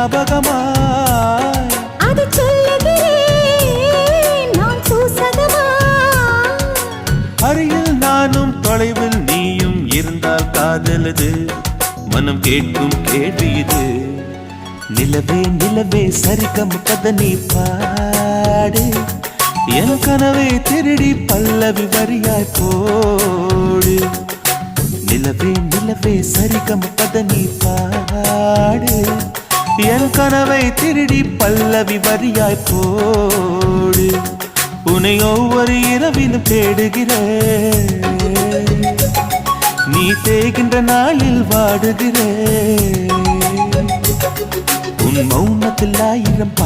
ஞாபகமாய். அது அருகில் நானும் தொலைவில் நீயும் இருந்தால் காதலது மனம் கேட்கும் கேள்வி இது. நிலவே நிலவே சரிகம் கதனி பாடு. என் கனவை திருடி பல்லவி வரியாய் போடு. நிலவே நிலவே சரிகம் கதனி பாடு. என் கனவை திருடி பல்லவி வரியாய் போடு. உன்னை ஒவ்வொரு இரவிலும் தேடுகிறேன். நீ தேகின்ற நாளில் வாடுகிறேன். உன் மௌனத்தில் ஆயிரம்